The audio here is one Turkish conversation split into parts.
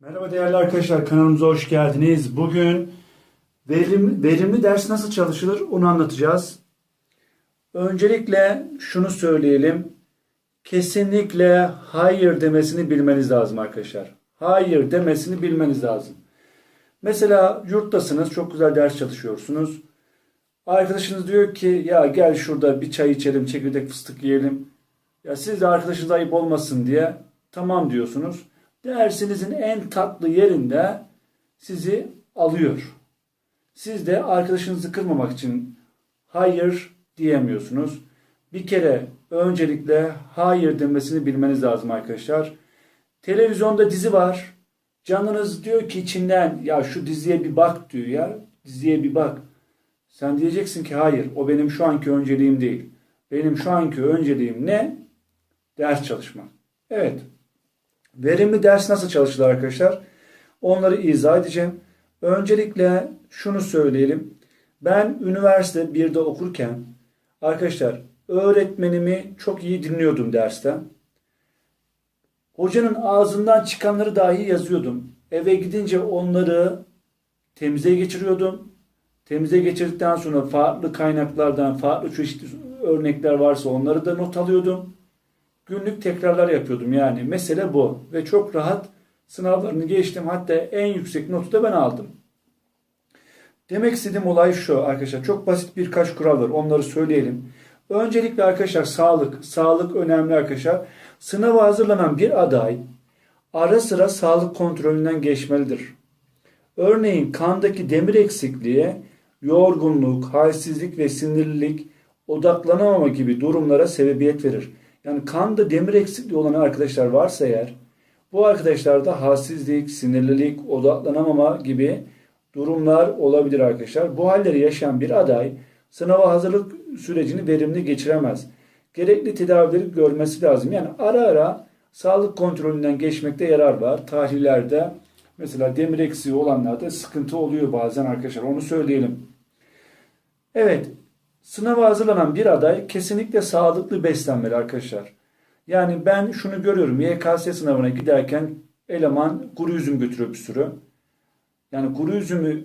Merhaba değerli arkadaşlar kanalımıza hoş geldiniz. Bugün verim, verimli ders nasıl çalışılır onu anlatacağız. Öncelikle şunu söyleyelim. Kesinlikle hayır demesini bilmeniz lazım arkadaşlar. Hayır demesini bilmeniz lazım. Mesela yurttasınız, çok güzel ders çalışıyorsunuz. Arkadaşınız diyor ki ya gel şurada bir çay içelim, çekirdek fıstık yiyelim. Ya siz de arkadaşınız ayıp olmasın diye tamam diyorsunuz. Dersinizin en tatlı yerinde sizi alıyor. Siz de arkadaşınızı kırmamak için hayır diyemiyorsunuz. Bir kere öncelikle hayır demesini bilmeniz lazım arkadaşlar. Televizyonda dizi var. Canınız diyor ki içinden ya şu diziye bir bak diyor ya. Diziye bir bak. Sen diyeceksin ki hayır o benim şu anki önceliğim değil. Benim şu anki önceliğim ne? Ders çalışmak. Evet. Verimli ders nasıl çalışılır arkadaşlar? Onları izah edeceğim. Öncelikle şunu söyleyelim. Ben üniversite 1'de okurken arkadaşlar öğretmenimi çok iyi dinliyordum dersten. Hocanın ağzından çıkanları dahi yazıyordum. Eve gidince onları temize geçiriyordum. Temize geçirdikten sonra farklı kaynaklardan farklı çeşitli örnekler varsa onları da not alıyordum. Günlük tekrarlar yapıyordum yani. Mesele bu. Ve çok rahat sınavlarını geçtim. Hatta en yüksek notu da ben aldım. Demek istediğim olay şu arkadaşlar. Çok basit birkaç kural var. Onları söyleyelim. Öncelikle arkadaşlar sağlık. Sağlık önemli arkadaşlar. Sınava hazırlanan bir aday ara sıra sağlık kontrolünden geçmelidir. Örneğin kandaki demir eksikliği, yorgunluk, halsizlik ve sinirlilik, odaklanamama gibi durumlara sebebiyet verir. Yani kanda demir eksikliği olan arkadaşlar varsa eğer bu arkadaşlarda halsizlik, sinirlilik, odaklanamama gibi durumlar olabilir arkadaşlar. Bu halleri yaşayan bir aday sınava hazırlık sürecini verimli geçiremez. Gerekli tedavileri görmesi lazım. Yani ara ara sağlık kontrolünden geçmekte yarar var. Tahlillerde mesela demir eksiği olanlarda sıkıntı oluyor bazen arkadaşlar. Onu söyleyelim. Evet, Sınava hazırlanan bir aday kesinlikle sağlıklı beslenmeli arkadaşlar. Yani ben şunu görüyorum. YKS sınavına giderken eleman kuru üzüm götürüyor bir sürü. Yani kuru üzümü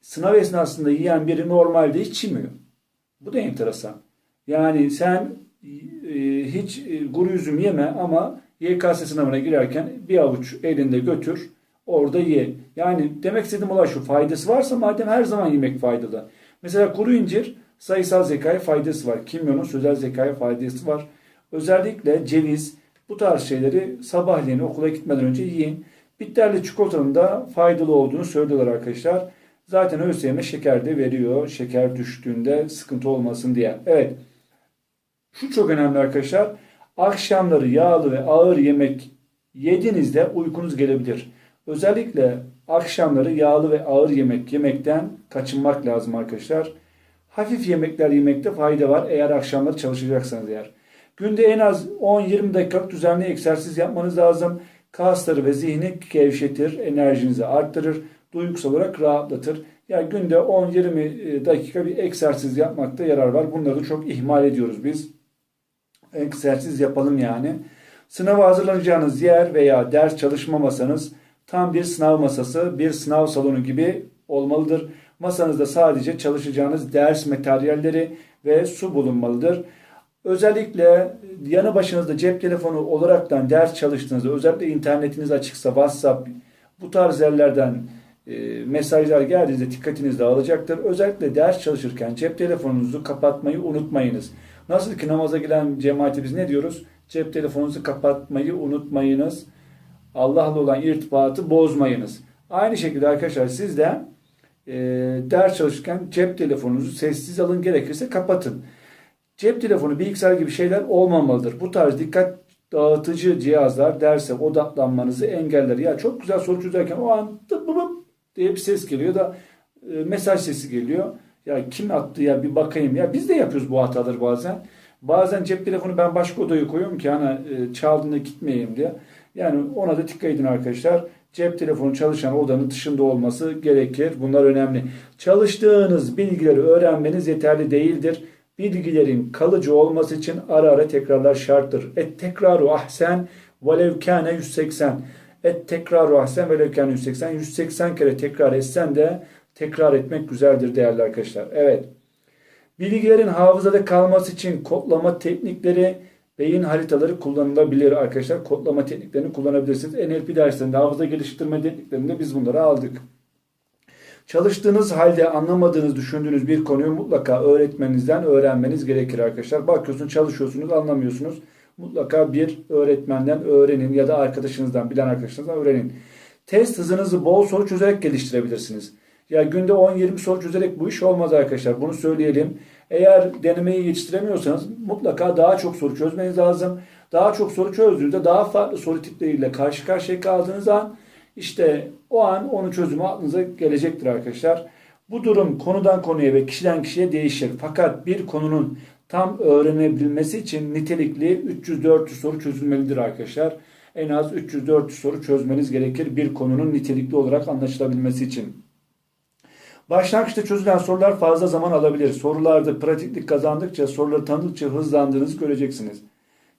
sınav esnasında yiyen biri normalde hiç yemiyor. Bu da enteresan. Yani sen e, hiç e, kuru üzüm yeme ama YKS sınavına girerken bir avuç elinde götür orada ye. Yani demek istediğim olay şu faydası varsa madem her zaman yemek faydalı. Mesela kuru incir sayısal zekaya faydası var. Kimyonun sözel zekaya faydası var. Özellikle ceviz bu tarz şeyleri sabahleyin okula gitmeden önce yiyin. Bitterli çikolatanın da faydalı olduğunu söylüyorlar arkadaşlar. Zaten ÖSYM şeker de veriyor. Şeker düştüğünde sıkıntı olmasın diye. Evet. Şu çok önemli arkadaşlar. Akşamları yağlı ve ağır yemek yediğinizde uykunuz gelebilir. Özellikle akşamları yağlı ve ağır yemek yemekten kaçınmak lazım arkadaşlar. Hafif yemekler yemekte fayda var eğer akşamları çalışacaksanız eğer. Günde en az 10-20 dakikalık düzenli egzersiz yapmanız lazım. Kasları ve zihni gevşetir, enerjinizi arttırır, duygusal olarak rahatlatır. Yani günde 10-20 dakika bir egzersiz yapmakta yarar var. Bunları da çok ihmal ediyoruz biz. Egzersiz yapalım yani. Sınava hazırlanacağınız yer veya ders çalışma masanız tam bir sınav masası, bir sınav salonu gibi olmalıdır. Masanızda sadece çalışacağınız ders materyalleri ve su bulunmalıdır. Özellikle yanı başınızda cep telefonu olaraktan ders çalıştığınızda özellikle internetiniz açıksa WhatsApp bu tarz yerlerden e, mesajlar geldiğinizde dikkatiniz dağılacaktır. Özellikle ders çalışırken cep telefonunuzu kapatmayı unutmayınız. Nasıl ki namaza gelen cemaati biz ne diyoruz? Cep telefonunuzu kapatmayı unutmayınız. Allah'la olan irtibatı bozmayınız. Aynı şekilde arkadaşlar siz de e, ders çalışırken cep telefonunuzu sessiz alın gerekirse kapatın. Cep telefonu, bilgisayar gibi şeyler olmamalıdır. Bu tarz dikkat dağıtıcı cihazlar derse odaklanmanızı engeller. Ya çok güzel soru çözerken o an tıp bıp diye bir ses geliyor da e, mesaj sesi geliyor. Ya kim attı ya bir bakayım. Ya biz de yapıyoruz bu hataları bazen. Bazen cep telefonu ben başka odaya koyuyorum ki hani e, çaldığında gitmeyeyim diye. Yani ona da dikkat edin arkadaşlar. Cep telefonu çalışan odanın dışında olması gerekir. Bunlar önemli. Çalıştığınız bilgileri öğrenmeniz yeterli değildir. Bilgilerin kalıcı olması için ara ara tekrarlar şarttır. Et tekraru ahsen velev kâne 180. Et tekrar ahsen ve levken 180. 180 kere tekrar etsen de tekrar etmek güzeldir değerli arkadaşlar. Evet. Bilgilerin hafızada kalması için kodlama teknikleri, beyin haritaları kullanılabilir arkadaşlar. Kodlama tekniklerini kullanabilirsiniz. NLP derslerinde hafıza geliştirme tekniklerinde biz bunları aldık. Çalıştığınız halde anlamadığınız, düşündüğünüz bir konuyu mutlaka öğretmenizden öğrenmeniz gerekir arkadaşlar. Bakıyorsunuz, çalışıyorsunuz, anlamıyorsunuz. Mutlaka bir öğretmenden öğrenin ya da arkadaşınızdan, bilen arkadaşınızdan öğrenin. Test hızınızı bol soru çözerek geliştirebilirsiniz. Ya günde 10-20 soru çözerek bu iş olmaz arkadaşlar. Bunu söyleyelim. Eğer denemeyi yetiştiremiyorsanız mutlaka daha çok soru çözmeniz lazım. Daha çok soru çözdüğünüzde daha farklı soru tipleriyle karşı karşıya kaldığınız an işte o an onun çözümü aklınıza gelecektir arkadaşlar. Bu durum konudan konuya ve kişiden kişiye değişir. Fakat bir konunun tam öğrenebilmesi için nitelikli 300-400 soru çözülmelidir arkadaşlar. En az 300-400 soru çözmeniz gerekir bir konunun nitelikli olarak anlaşılabilmesi için. Başlangıçta çözülen sorular fazla zaman alabilir. Sorularda pratiklik kazandıkça, soruları tanıdıkça hızlandığınızı göreceksiniz.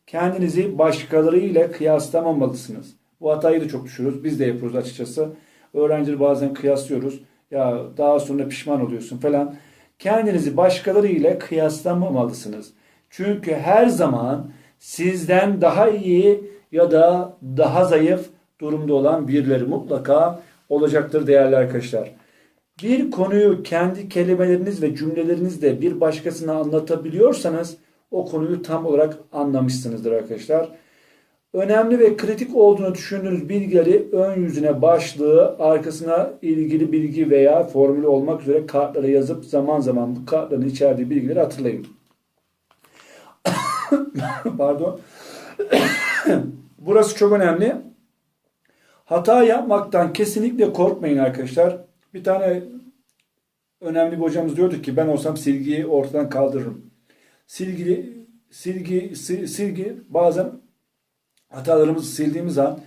Kendinizi başkalarıyla kıyaslamamalısınız. Bu hatayı da çok düşürüyoruz. Biz de yapıyoruz açıkçası. Öğrencileri bazen kıyaslıyoruz. Ya daha sonra pişman oluyorsun falan. Kendinizi başkalarıyla kıyaslamamalısınız. Çünkü her zaman sizden daha iyi ya da daha zayıf durumda olan birileri mutlaka olacaktır değerli arkadaşlar. Bir konuyu kendi kelimeleriniz ve cümlelerinizle bir başkasına anlatabiliyorsanız o konuyu tam olarak anlamışsınızdır arkadaşlar. Önemli ve kritik olduğunu düşündüğünüz bilgileri ön yüzüne başlığı, arkasına ilgili bilgi veya formülü olmak üzere kartlara yazıp zaman zaman bu kartların içerdiği bilgileri hatırlayın. Pardon. Burası çok önemli. Hata yapmaktan kesinlikle korkmayın arkadaşlar. Bir tane önemli bir hocamız diyordu ki ben olsam silgiyi ortadan kaldırırım. Silgi, silgi, sil- silgi bazen hatalarımızı sildiğimiz an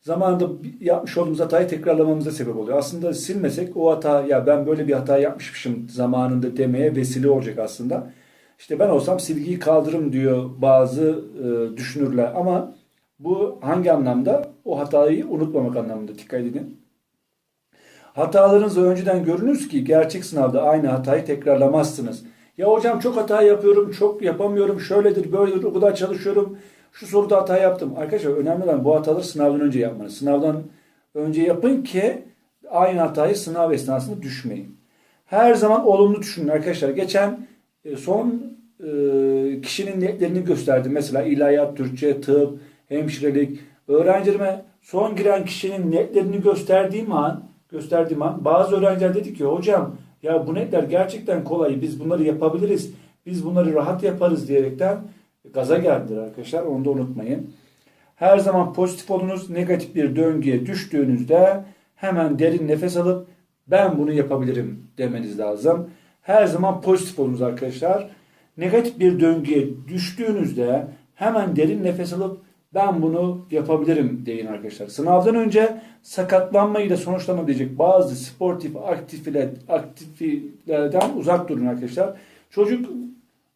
zamanında yapmış olduğumuz hatayı tekrarlamamıza sebep oluyor. Aslında silmesek o hata ya ben böyle bir hata yapmışmışım zamanında demeye vesile olacak aslında. İşte ben olsam silgiyi kaldırırım diyor bazı e, düşünürler ama bu hangi anlamda? O hatayı unutmamak anlamında dikkat edin. Hatalarınızı önceden görünüz ki gerçek sınavda aynı hatayı tekrarlamazsınız. Ya hocam çok hata yapıyorum, çok yapamıyorum, şöyledir, böyledir, o kadar çalışıyorum. Şu soruda hata yaptım. Arkadaşlar önemli olan bu hataları sınavdan önce yapmanız. Sınavdan önce yapın ki aynı hatayı sınav esnasında düşmeyin. Her zaman olumlu düşünün arkadaşlar. Geçen e, son e, kişinin niyetlerini gösterdim. Mesela ilahiyat, Türkçe, tıp, hemşirelik. Öğrencilerime son giren kişinin netlerini gösterdiğim an gösterdiğim an bazı öğrenciler dedi ki hocam ya bu netler gerçekten kolay biz bunları yapabiliriz biz bunları rahat yaparız diyerekten gaza geldiler arkadaşlar onu da unutmayın. Her zaman pozitif olunuz negatif bir döngüye düştüğünüzde hemen derin nefes alıp ben bunu yapabilirim demeniz lazım. Her zaman pozitif olunuz arkadaşlar. Negatif bir döngüye düştüğünüzde hemen derin nefes alıp ben bunu yapabilirim deyin arkadaşlar. Sınavdan önce sakatlanmayla sonuçlanabilecek bazı sportif aktifiler, aktifilerden uzak durun arkadaşlar. Çocuk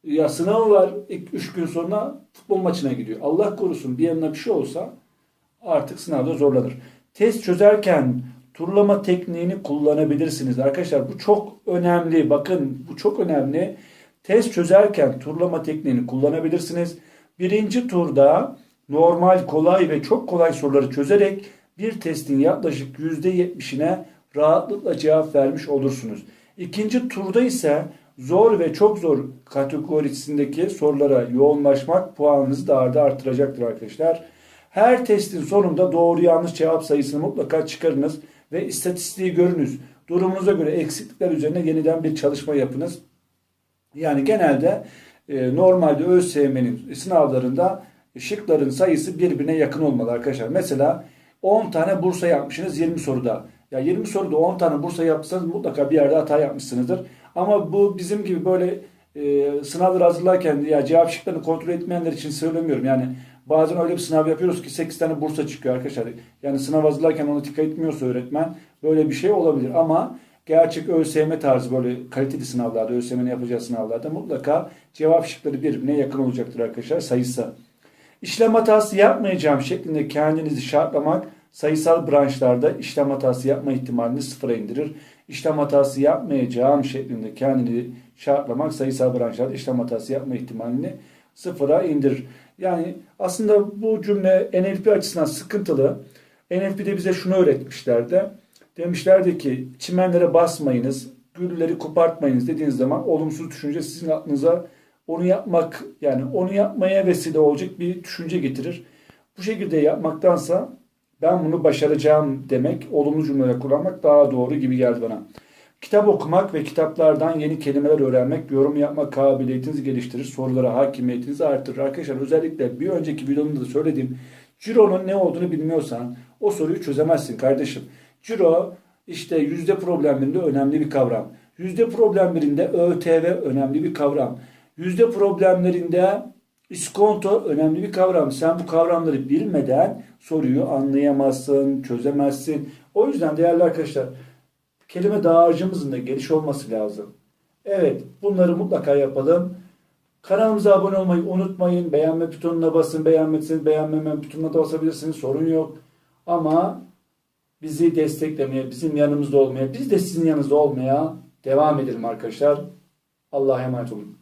ya sınavı var 3 gün sonra futbol maçına gidiyor. Allah korusun bir yanına bir şey olsa artık sınavda zorlanır. Test çözerken turlama tekniğini kullanabilirsiniz. Arkadaşlar bu çok önemli. Bakın bu çok önemli. Test çözerken turlama tekniğini kullanabilirsiniz. Birinci turda normal, kolay ve çok kolay soruları çözerek bir testin yaklaşık %70'ine rahatlıkla cevap vermiş olursunuz. İkinci turda ise zor ve çok zor kategorisindeki sorulara yoğunlaşmak puanınızı daha da artıracaktır arkadaşlar. Her testin sonunda doğru yanlış cevap sayısını mutlaka çıkarınız ve istatistiği görünüz. Durumunuza göre eksiklikler üzerine yeniden bir çalışma yapınız. Yani genelde e, normalde ÖSYM'nin sınavlarında şıkların sayısı birbirine yakın olmalı arkadaşlar. Mesela 10 tane Bursa yapmışsınız 20 soruda. Ya 20 soruda 10 tane Bursa yapsanız mutlaka bir yerde hata yapmışsınızdır. Ama bu bizim gibi böyle e, sınavları hazırlarken ya cevap şıklarını kontrol etmeyenler için söylemiyorum. Yani bazen öyle bir sınav yapıyoruz ki 8 tane Bursa çıkıyor arkadaşlar. Yani sınav hazırlarken onu dikkat etmiyorsa öğretmen böyle bir şey olabilir. Ama gerçek ÖSYM tarzı böyle kaliteli sınavlarda, ÖSYM'nin yapacağı sınavlarda mutlaka cevap şıkları birbirine yakın olacaktır arkadaşlar sayısı. İşlem hatası yapmayacağım şeklinde kendinizi şartlamak Sayısal branşlarda işlem hatası yapma ihtimalini sıfıra indirir. İşlem hatası yapmayacağım şeklinde kendini şartlamak sayısal branşlarda işlem hatası yapma ihtimalini sıfıra indirir. Yani aslında bu cümle NLP açısından sıkıntılı. NLP'de bize şunu öğretmişlerdi. Demişlerdi ki çimenlere basmayınız, gülleri kopartmayınız dediğiniz zaman olumsuz düşünce sizin aklınıza onu yapmak yani onu yapmaya vesile olacak bir düşünce getirir. Bu şekilde yapmaktansa ben bunu başaracağım demek, olumlu cümleler kullanmak daha doğru gibi geldi bana. Kitap okumak ve kitaplardan yeni kelimeler öğrenmek, yorum yapma kabiliyetinizi geliştirir, sorulara hakimiyetinizi artırır. Arkadaşlar özellikle bir önceki videomda da söylediğim Ciro'nun ne olduğunu bilmiyorsan o soruyu çözemezsin kardeşim. Ciro işte yüzde problemlerinde önemli bir kavram. Yüzde problemlerinde ÖTV önemli bir kavram. Yüzde problemlerinde iskonto önemli bir kavram. Sen bu kavramları bilmeden soruyu anlayamazsın, çözemezsin. O yüzden değerli arkadaşlar kelime dağarcığımızın da geniş olması lazım. Evet bunları mutlaka yapalım. Kanalımıza abone olmayı unutmayın. Beğenme butonuna basın. Beğenmediyseniz beğenmeme butonuna da basabilirsiniz. Sorun yok. Ama bizi desteklemeye, bizim yanımızda olmaya, biz de sizin yanınızda olmaya devam edelim arkadaşlar. Allah'a emanet olun.